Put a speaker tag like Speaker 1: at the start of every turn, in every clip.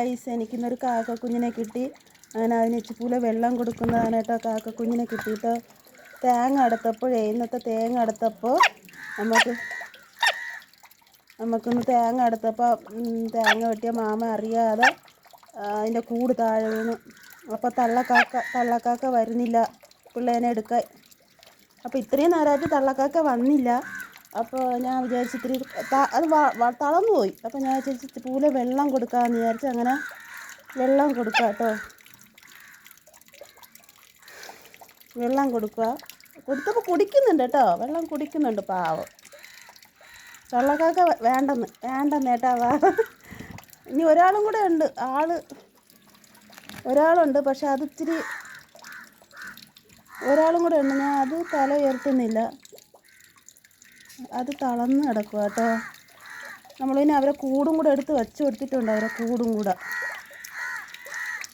Speaker 1: Ice എനിക്കിന്നൊരു കാക്കക്കുഞ്ഞിനെ കിട്ടി. അങ്ങനെ അതിന് ഇച്ചിപ്പൂല വെള്ളം കൊടുക്കുന്നതാണ് കേട്ടോ കാക്കക്കുഞ്ഞിനെ കിട്ടിയിട്ട്. തേങ്ങ അടുത്തപ്പോഴേ ഇന്നത്തെ തേങ്ങ അടുത്തപ്പോൾ നമുക്ക് നമുക്കൊന്ന് തേങ്ങ അടുത്തപ്പോൾ തേങ്ങ വെട്ടിയ മാമ അറിയാതെ അതിന്റെ കൂട് താഴെ വീണു. അപ്പോൾ തള്ളക്കാക്ക തള്ളക്കാക്ക വരുന്നില്ല. പിള്ളേനെ എടുക്കാൻ. അപ്പോൾ ഇത്രയും നേരമായിട്ട് തള്ളക്കാക്ക വന്നില്ല. അപ്പോൾ ഞാൻ വിചാരിച്ചിത്തിരി അത് വ- തളർന്നു പോയി. അപ്പോൾ ഞാൻ വിചാരിച്ചിട്ട് പൂല വെള്ളം കൊടുക്കാമെന്ന് വിചാരിച്ച് അങ്ങനെ വെള്ളം കൊടുക്കുക കേട്ടോ വെള്ളം കൊടുക്കുക. കൊടുത്തപ്പോൾ കുടിക്കുന്നുണ്ട് കേട്ടോ വെള്ളം കുടിക്കുന്നുണ്ട് പാവം. വെള്ളക്കാക്ക വേണ്ടെന്ന് വേണ്ടെന്ന് ഏട്ടാ വാ. ഇനി ഒരാളും കൂടെ ഉണ്ട്. ആൾ ഒരാളുണ്ട്. പക്ഷെ അത് ഒരാളും കൂടെ ഉണ്ട്. ഞാൻ അത് തല ഉയർത്തുന്നില്ല. അത് തളർന്ന് കിടക്കുക കേട്ടോ. നമ്മളിനി അവരെ കൂടും കൂടെ എടുത്ത് വെച്ച് കൊടുത്തിട്ടുണ്ട് അവരെ കൂടും കൂടെ.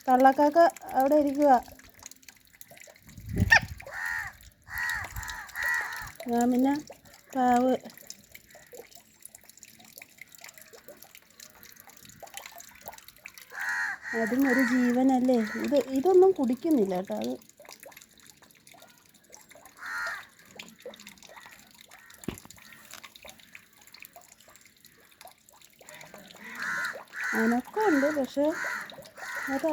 Speaker 1: തള്ളക്കാക്ക അവിടെ ഇരിക്കുക ഞാൻ പിന്നെ പാവ്. അതും ഒരു ജീവനല്ലേ? ഇത് ഇതൊന്നും കുടിക്കുന്നില്ല കേട്ടോ. അത് അനക്കമുണ്ട് പക്ഷേ അത്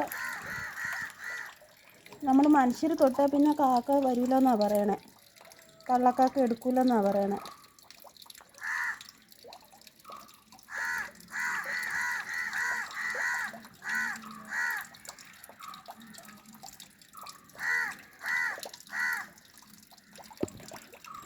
Speaker 1: നമ്മൾ മനുഷ്യർ തൊട്ടാൽ പിന്നെ കാക്ക വരില്ലെന്നാണ് പറയണേ. കള്ളക്കാക്ക എടുക്കില്ലെന്നാണ് പറയണേ.